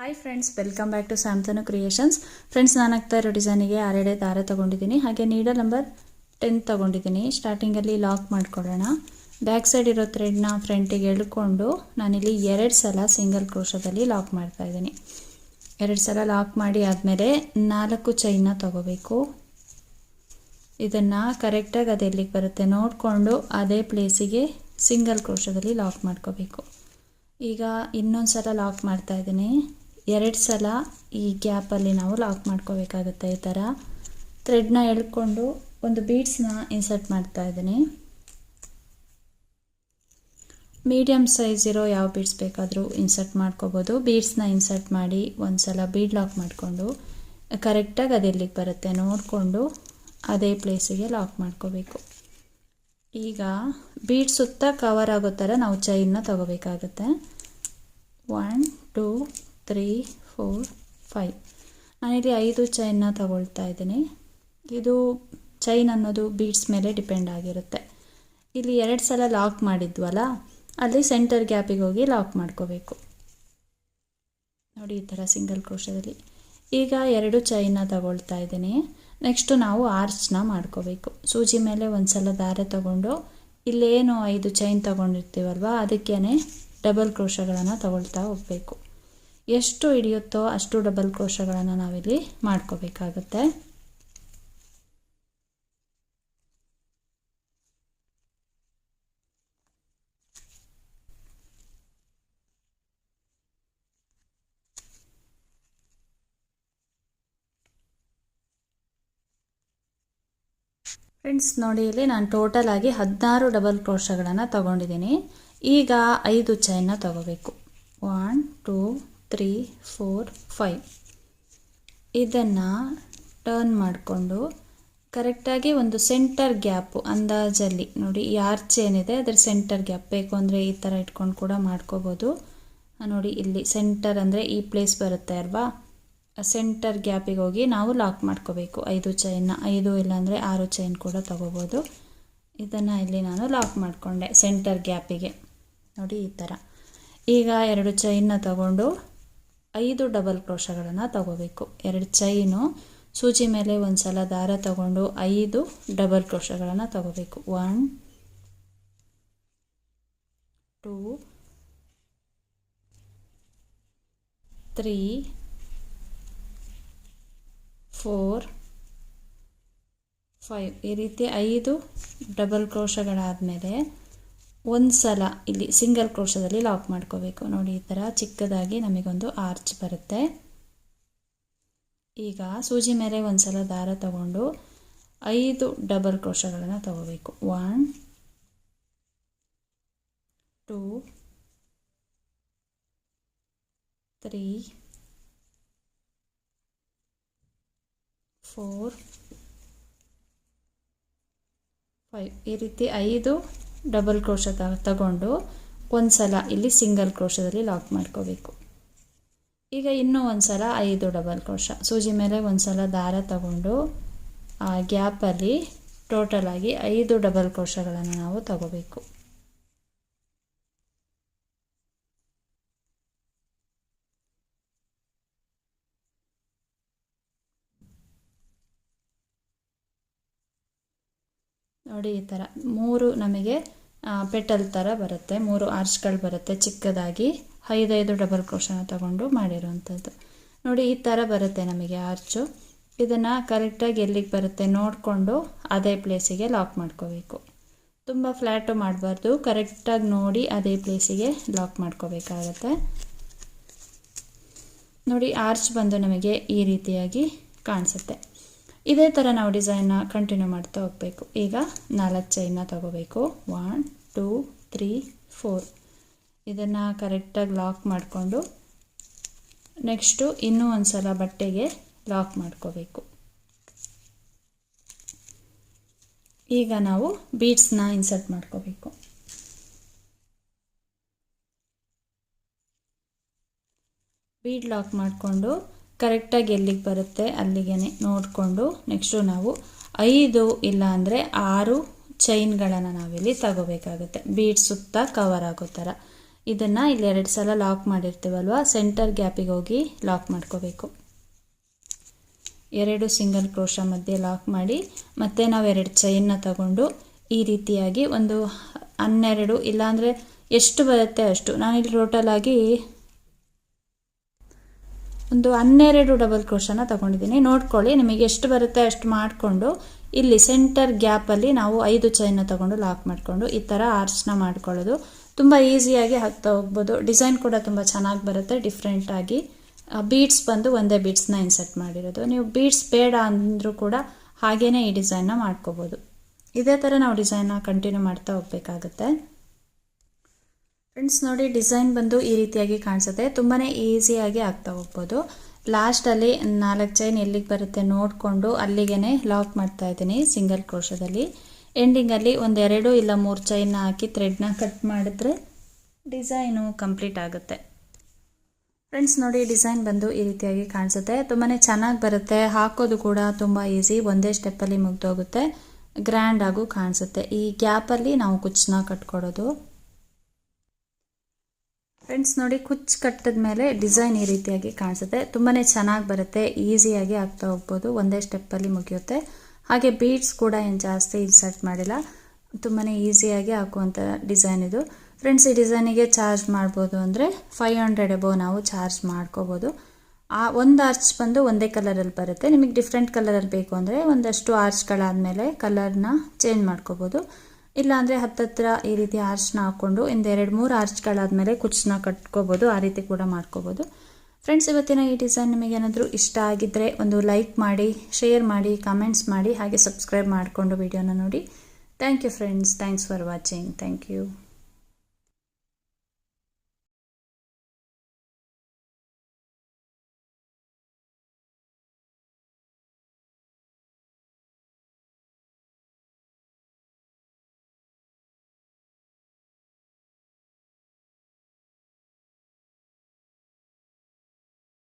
Hi friends welcome back to Samson creations friends ನಾನು ಆಗ್ತಾ ಇರೋ ಡಿಸೈನಿಗೆ ಆರೆಡೆ ದಾರ ತೊಗೊಂಡಿದ್ದೀನಿ. ಹಾಗೆ ನೀಡಲ್ ನಂಬರ್ ಟೆನ್ ತೊಗೊಂಡಿದ್ದೀನಿ. ಸ್ಟಾರ್ಟಿಂಗಲ್ಲಿ ಲಾಕ್ ಮಾಡ್ಕೊಳ್ಳೋಣ. ಬ್ಯಾಕ್ ಸೈಡ್ ಇರೋ ಥ್ರೆಡ್ನ ಫ್ರಂಟಿಗೆ ಎಳ್ಕೊಂಡು ನಾನಿಲ್ಲಿ ಎರಡು ಸಲ ಸಿಂಗಲ್ ಕ್ರೋಶದಲ್ಲಿ ಲಾಕ್ ಮಾಡ್ತಾ ಇದ್ದೀನಿ. ಎರಡು ಸಲ ಲಾಕ್ ಮಾಡಿ ಆದಮೇಲೆ ನಾಲ್ಕು ಚೈನ್ನ ತಗೋಬೇಕು. ಇದನ್ನು ಕರೆಕ್ಟಾಗಿ ಅದು ಎಲ್ಲಿಗೆ ಬರುತ್ತೆ. ನೋಡಿಕೊಂಡು ಅದೇ ಪ್ಲೇಸಿಗೆ ಸಿಂಗಲ್ ಕ್ರೋಶದಲ್ಲಿ ಲಾಕ್ ಮಾಡ್ಕೋಬೇಕು. ಈಗ ಇನ್ನೊಂದು ಸಲ ಲಾಕ್ ಮಾಡ್ತಾ ಇದ್ದೀನಿ. ಎರಡು ಸಲ ಈ ಗ್ಯಾಪಲ್ಲಿ ನಾವು ಲಾಕ್ ಮಾಡ್ಕೋಬೇಕಾಗುತ್ತೆ ಈ ಥರ ಥ್ರೆಡ್ನ ಎಳ್ಕೊಂಡು ಒಂದು ಬೀಡ್ಸ್ನ ಇನ್ಸರ್ಟ್ ಮಾಡ್ತಾ ಇದ್ದೀನಿ. ಮೀಡಿಯಮ್ ಸೈಜ್ ಇರೋ ಯಾವ ಬೀಡ್ಸ್ ಬೇಕಾದರೂ ಇನ್ಸರ್ಟ್ ಮಾಡ್ಕೋಬೋದು. ಬೀಡ್ಸ್ನ ಇನ್ಸರ್ಟ್ ಮಾಡಿ ಒಂದು ಸಲ ಬೀಡ್ ಲಾಕ್ ಮಾಡಿಕೊಂಡು ಕರೆಕ್ಟಾಗಿ ಅದು ಎಲ್ಲಿಗೆ ಬರುತ್ತೆ ನೋಡಿಕೊಂಡು ಅದೇ ಪ್ಲೇಸಿಗೆ ಲಾಕ್ ಮಾಡ್ಕೋಬೇಕು. ಈಗ ಬೀಡ್ ಸುತ್ತ ಕವರ್ ಆಗೋ ಥರ ನಾವು ಚೈನ್ನ ತಗೋಬೇಕಾಗುತ್ತೆ. One two three four five ನಾನಿಲ್ಲಿ ಐದು ಚೈನ್ನ ತಗೊಳ್ತಾ ಇದ್ದೀನಿ. ಇದು ಚೈನ್ ಅನ್ನೋದು ಬೀಡ್ಸ್ ಮೇಲೆ ಡಿಪೆಂಡ್ ಆಗಿರುತ್ತೆ. ಇಲ್ಲಿ ಎರಡು ಸಲ ಲಾಕ್ ಮಾಡಿದ್ವಲ್ಲ, ಅಲ್ಲಿ ಸೆಂಟರ್ ಗ್ಯಾಪಿಗೆ ಹೋಗಿ ಲಾಕ್ ಮಾಡ್ಕೋಬೇಕು. ನೋಡಿ ಈ ಥರ ಸಿಂಗಲ್ ಕ್ರೋಶದಲ್ಲಿ ಈಗ ಎರಡು ಚೈನ ತಗೊಳ್ತಾ ಇದ್ದೀನಿ. ನೆಕ್ಸ್ಟು ನಾವು ಆರ್ಚ್ನ ಮಾಡ್ಕೋಬೇಕು. ಸೂಜಿ ಮೇಲೆ ಒಂದು ಸಲ ದಾರ ತಗೊಂಡು, ಇಲ್ಲೇನು ಐದು ಚೈನ್ ತಗೊಂಡಿರ್ತೀವಲ್ವ ಅದಕ್ಕೇ ಡಬಲ್ ಕ್ರೋಶಗಳನ್ನು ತಗೊಳ್ತಾ ಹೋಗಬೇಕು. ಎಷ್ಟು ಹಿಡಿಯುತ್ತೋ ಅಷ್ಟು ಡಬಲ್ ಕ್ರೋಶಗಳನ್ನು ನಾವಿಲ್ಲಿ ಮಾಡ್ಕೋಬೇಕಾಗುತ್ತೆ. ಫ್ರೆಂಡ್ಸ್ ನೋಡಿ, ಇಲ್ಲಿ ನಾನು ಟೋಟಲ್ ಆಗಿ ಹದಿನಾರು ಡಬಲ್ ಕ್ರೋಶಗಳನ್ನು ತಗೊಂಡಿದ್ದೀನಿ. ಈಗ ಐದು ಚೈನ್ನ ತಗೋಬೇಕು. One two three four five ಇದನ್ನು ಟರ್ನ್ ಮಾಡಿಕೊಂಡು ಕರೆಕ್ಟಾಗಿ ಒಂದು ಸೆಂಟರ್ ಗ್ಯಾಪು ಅಂದಾಜಲ್ಲಿ, ನೋಡಿ ಈ ಆರ್ಚ್ ಏನಿದೆ, ಅದರ ಸೆಂಟರ್ ಗ್ಯಾಪ್ ಬೇಕು ಅಂದರೆ ಈ ಥರ ಇಟ್ಕೊಂಡು ಕೂಡ ಮಾಡ್ಕೋಬೋದು. ನೋಡಿ ಇಲ್ಲಿ ಸೆಂಟರ್ ಅಂದರೆ ಈ ಪ್ಲೇಸ್ ಬರುತ್ತೆ ಅಲ್ವಾ? ಸೆಂಟರ್ ಗ್ಯಾಪಿಗೆ ಹೋಗಿ ನಾವು ಲಾಕ್ ಮಾಡ್ಕೋಬೇಕು. ಐದು ಚೈನ್ನ ಐದು ಇಲ್ಲಾಂದರೆ ಆರು ಚೈನ್ ಕೂಡ ತಗೋಬೋದು. ಇದನ್ನು ಇಲ್ಲಿ ನಾನು ಲಾಕ್ ಮಾಡಿಕೊಂಡೆ ಸೆಂಟರ್ ಗ್ಯಾಪಿಗೆ ನೋಡಿ ಈ ಥರ ಈಗ ಎರಡು ಚೈನ್ನ ತಗೊಂಡು ಐದು ಡಬಲ್ ಕ್ರೋಶಗಳನ್ನು ತಗೋಬೇಕು. ಎರಡು ಚೈನು. ಸೂಜಿ ಮೇಲೆ ಒಂದು ಸಲ ದಾರ ತಗೊಂಡು ಐದು ಡಬಲ್ ಕ್ರೋಶಗಳನ್ನು ತಗೋಬೇಕು. One, two, three, four, five. ಈ ರೀತಿ ಐದು ಡಬಲ್ ಕ್ರೋಶಗಳಾದಮೇಲೆ ಒಂದು ಸಲ ಇಲ್ಲಿ ಸಿಂಗಲ್ ಕ್ರೋಶದಲ್ಲಿ ಲಾಕ್ ಮಾಡ್ಕೋಬೇಕು. ನೋಡಿ, ಈ ಥರ ಚಿಕ್ಕದಾಗಿ ನಮಗೊಂದು ಆರ್ಚ್ ಬರುತ್ತೆ. ಈಗ ಸೂಜಿ ಮೇಲೆ ಒಂದು ಸಲ ದಾರ ತಗೊಂಡು ಐದು ಡಬಲ್ ಕ್ರೋಶಗಳನ್ನು ತಗೋಬೇಕು. One two three four five ಈ ರೀತಿ ಐದು ಡಬಲ್ ಕ್ರೋಶ ತಗೊಂಡು ಒಂದು ಸಲ ಇಲ್ಲಿ ಸಿಂಗಲ್ ಕ್ರೋಶದಲ್ಲಿ ಲಾಕ್ ಮಾಡ್ಕೋಬೇಕು. ಈಗ ಇನ್ನೂ ಒಂದು ಸಲ ಐದು ಡಬಲ್ ಕ್ರೋಶ. ಸೂಜಿ ಮೇಲೆ ಒಂದು ಸಲ ದಾರ ತಗೊಂಡು ಆ ಗ್ಯಾಪಲ್ಲಿ ಟೋಟಲ್ ಆಗಿ ಐದು ಡಬಲ್ ಕ್ರೋಶಗಳನ್ನು ನಾವು ತಗೋಬೇಕು. ನೋಡಿ ಈ ಥರ ಮೂರು ನಮಗೆ ಪೆಟಲ್ ಥರ ಬರುತ್ತೆ. ಮೂರು ಆರ್ಚ್ಗಳು ಬರುತ್ತೆ ಚಿಕ್ಕದಾಗಿ. ಐದೈದು ಡಬಲ್ ಕ್ರೋಶನ ತಗೊಂಡು ಮಾಡಿರೋವಂಥದ್ದು ನೋಡಿ ಈ ಥರ ಬರುತ್ತೆ ನಮಗೆ ಆರ್ಚು. ಇದನ್ನು ಕರೆಕ್ಟಾಗಿ ಎಲ್ಲಿಗೆ ಬರುತ್ತೆ ನೋಡಿಕೊಂಡು ಅದೇ ಪ್ಲೇಸಿಗೆ ಲಾಕ್ ಮಾಡ್ಕೋಬೇಕು. ತುಂಬ ಫ್ಲ್ಯಾಟು ಮಾಡಬಾರ್ದು. ಕರೆಕ್ಟಾಗಿ ನೋಡಿ ಅದೇ ಪ್ಲೇಸಿಗೆ ಲಾಕ್ ಮಾಡ್ಕೋಬೇಕಾಗತ್ತೆ. ನೋಡಿ ಆರ್ಚ್ ಬಂದು ನಮಗೆ ಈ ರೀತಿಯಾಗಿ ಕಾಣಿಸುತ್ತೆ. ಇದೇ ಥರ ನಾವು ಡಿಸೈನ್ನ ಕಂಟಿನ್ಯೂ ಮಾಡ್ತಾ ಹೋಗಬೇಕು. ಈಗ ನಾಲ್ಕು ಚೈನ್ನ ತಗೋಬೇಕು. ಒನ್ ಟೂ ತ್ರೀ ಫೋರ್ ಇದನ್ನು ಕರೆಕ್ಟಾಗಿ ಲಾಕ್ ಮಾಡಿಕೊಂಡು ನೆಕ್ಸ್ಟು ಇನ್ನೂ ಒಂದು ಸಲ ಬಟ್ಟೆಗೆ ಲಾಕ್ ಮಾಡ್ಕೋಬೇಕು. ಈಗ ನಾವು ಬೀಡ್ಸ್ನ ಇನ್ಸರ್ಟ್ ಮಾಡ್ಕೋಬೇಕು. ಬೀಡ್ ಲಾಕ್ ಮಾಡಿಕೊಂಡು ಕರೆಕ್ಟಾಗಿ ಎಲ್ಲಿಗೆ ಬರುತ್ತೆ ಅಲ್ಲಿಗೆ ನೋಡಿಕೊಂಡು ನೆಕ್ಸ್ಟು ನಾವು ಐದು ಇಲ್ಲ ಅಂದರೆ ಆರು ಚೈನ್ಗಳನ್ನು ನಾವಿಲ್ಲಿ ತಗೋಬೇಕಾಗುತ್ತೆ. ಬೀಡ್ ಸುತ್ತ ಕವರ್ ಆಗೋ ಥರ. ಇದನ್ನು ಇಲ್ಲಿ ಎರಡು ಸಲ ಲಾಕ್ ಮಾಡಿರ್ತೀವಲ್ವ? ಸೆಂಟರ್ ಗ್ಯಾಪಿಗೆ ಹೋಗಿ ಲಾಕ್ ಮಾಡ್ಕೋಬೇಕು. ಎರಡು ಸಿಂಗಲ್ ಕ್ರೋಶ ಮಧ್ಯೆ ಲಾಕ್ ಮಾಡಿ, ಮತ್ತೆ ನಾವು ಎರಡು ಚೈನ್ನ ತಗೊಂಡು ಈ ರೀತಿಯಾಗಿ ಒಂದು ಹನ್ನೆರಡು, ಇಲ್ಲಾಂದರೆ ಎಷ್ಟು ಬರುತ್ತೆ ಅಷ್ಟು. ನಾನಿಲ್ಲಿ ಟೋಟಲಾಗಿ ಒಂದು ಹನ್ನೆರಡು ಡಬಲ್ ಕ್ರೋಶನ ತಗೊಂಡಿದ್ದೀನಿ. ನೋಡ್ಕೊಳ್ಳಿ, ನಿಮಗೆ ಎಷ್ಟು ಬರುತ್ತೆ ಅಷ್ಟು ಮಾಡಿಕೊಂಡು, ಇಲ್ಲಿ ಸೆಂಟರ್ ಗ್ಯಾಪಲ್ಲಿ ನಾವು ಐದು ಚೈನ ತಗೊಂಡು ಲಾಕ್ ಮಾಡಿಕೊಂಡು, ಈ ಥರ ಆರ್ಚ್ನ ಮಾಡ್ಕೊಳ್ಳೋದು. ತುಂಬ ಈಸಿಯಾಗಿ ಹಾಕ್ತಾ ಹೋಗ್ಬೋದು. ಡಿಸೈನ್ ಕೂಡ ತುಂಬ ಚೆನ್ನಾಗಿ ಬರುತ್ತೆ ಡಿಫ್ರೆಂಟಾಗಿ ಬೀಡ್ಸ್ ಬಂದು ಒಂದೇ ಬೀಡ್ಸ್ನ ಇನ್ಸರ್ಟ್ ಮಾಡಿರೋದು. ನೀವು ಬೀಡ್ಸ್ ಬೇಡ ಅಂದರೂ ಕೂಡ ಹಾಗೇ ಈ ಡಿಸೈನ್ನ ಮಾಡ್ಕೋಬೋದು. ಇದೇ ಥರ ನಾವು ಡಿಸೈನ್ನ ಕಂಟಿನ್ಯೂ ಮಾಡ್ತಾ ಹೋಗ್ಬೇಕಾಗತ್ತೆ. ಫ್ರೆಂಡ್ಸ್ ನೋಡಿ, ಡಿಸೈನ್ ಬಂದು ಈ ರೀತಿಯಾಗಿ ಕಾಣಿಸುತ್ತೆ. ತುಂಬಾ ಈಸಿಯಾಗಿ ಆಗ್ತಾ ಹೋಗ್ಬೋದು. ಲಾಸ್ಟಲ್ಲಿ ನಾಲ್ಕು ಚೈನ್ ಎಲ್ಲಿಗೆ ಬರುತ್ತೆ ನೋಡಿಕೊಂಡು ಅಲ್ಲಿಗೆ ಲಾಕ್ ಮಾಡ್ತಾ ಇದ್ದೀನಿ ಸಿಂಗಲ್ ಕ್ರೋಶದಲ್ಲಿ. ಎಂಡಿಂಗಲ್ಲಿ ಒಂದೆರಡು ಇಲ್ಲ ಮೂರು ಚೈನ್ನ ಹಾಕಿ ಥ್ರೆಡ್ನ ಕಟ್ ಮಾಡಿದ್ರೆ ಡಿಸೈನು ಕಂಪ್ಲೀಟ್ ಆಗುತ್ತೆ. ಫ್ರೆಂಡ್ಸ್ ನೋಡಿ, ಡಿಸೈನ್ ಬಂದು ಈ ರೀತಿಯಾಗಿ ಕಾಣಿಸುತ್ತೆ. ತುಂಬಾ ಚೆನ್ನಾಗಿ ಬರುತ್ತೆ. ಹಾಕೋದು ಕೂಡ ತುಂಬ ಈಸಿ. ಒಂದೇ ಸ್ಟೆಪ್ಪಲ್ಲಿ ಮುಗ್ದೋಗುತ್ತೆ. ಗ್ರ್ಯಾಂಡ್ ಆಗು ಕಾಣಿಸುತ್ತೆ. ಈ ಗ್ಯಾಪಲ್ಲಿ ನಾವು ಕುಚ್ಚನ್ನ ಕಟ್ಕೊಡೋದು ಫ್ರೆಂಡ್ಸ್ ನೋಡಿ, ಕುಚ್ಚು ಕಟ್ಟಿದ ಮೇಲೆ ಡಿಸೈನ್ ಈ ರೀತಿಯಾಗಿ ಕಾಣಿಸುತ್ತೆ. ತುಂಬಾ ಚೆನ್ನಾಗಿ ಬರುತ್ತೆ, ಈಸಿಯಾಗಿ ಆಗ್ತಾ ಹೋಗ್ಬೋದು, ಒಂದೇ ಸ್ಟೆಪ್ಪಲ್ಲಿ ಮುಗಿಯುತ್ತೆ. ಹಾಗೆ ಬೀಡ್ಸ್ ಕೂಡ ಏನು ಜಾಸ್ತಿ ಇನ್ಸರ್ಟ್ ಮಾಡಿಲ್ಲ ತುಂಬಾ ಈಸಿಯಾಗಿ ಹಾಕುವಂಥ ಡಿಸೈನ್ ಇದು. ಫ್ರೆಂಡ್ಸ್ ಈ ಡಿಸೈನಿಗೆ ಚಾರ್ಜ್ ಮಾಡ್ಬೋದು ಅಂದರೆ ಫೈವ್ ಹಂಡ್ರೆಡ್ ಎಬೋ ನಾವು ಚಾರ್ಜ್ ಮಾಡ್ಕೋಬೋದು. ಆ ಒಂದು ಆರ್ಚ್ ಬಂದು ಒಂದೇ ಕಲರಲ್ಲಿ ಬರುತ್ತೆ. ನಿಮಗೆ ಡಿಫ್ರೆಂಟ್ ಕಲರಲ್ಲಿ ಬೇಕು ಅಂದರೆ ಒಂದಷ್ಟು ಆರ್ಚ್ಗಳಾದಮೇಲೆ ಕಲರ್ನ ಚೇಂಜ್ ಮಾಡ್ಕೋಬೋದು. ಇಲ್ಲಾಂದರೆ ಹತ್ತತ್ರ ಈ ರೀತಿ ಆರ್ಚ್ನ ಹಾಕ್ಕೊಂಡು ಒಂದು ಎರಡು ಮೂರು ಆರ್ಚ್ಗಳಾದಮೇಲೆ ಕುಚ್ಚನ್ನ ಕಟ್ಕೋಬೋದು, ಆ ರೀತಿ ಕೂಡ ಮಾಡ್ಕೋಬೋದು. ಫ್ರೆಂಡ್ಸ್ ಇವತ್ತಿನ ಈ ಡಿಸೈನ್ ನಿಮಗೇನಾದರೂ ಇಷ್ಟ ಆಗಿದ್ದರೆ ಒಂದು ಲೈಕ್ ಮಾಡಿ ಶೇರ್ ಮಾಡಿ ಕಮೆಂಟ್ಸ್ ಮಾಡಿ, ಹಾಗೆ ಸಬ್ಸ್ಕ್ರೈಬ್ ಮಾಡಿಕೊಂಡು ವಿಡಿಯೋನ ನೋಡಿ. Thank you friends thanks for watching thank you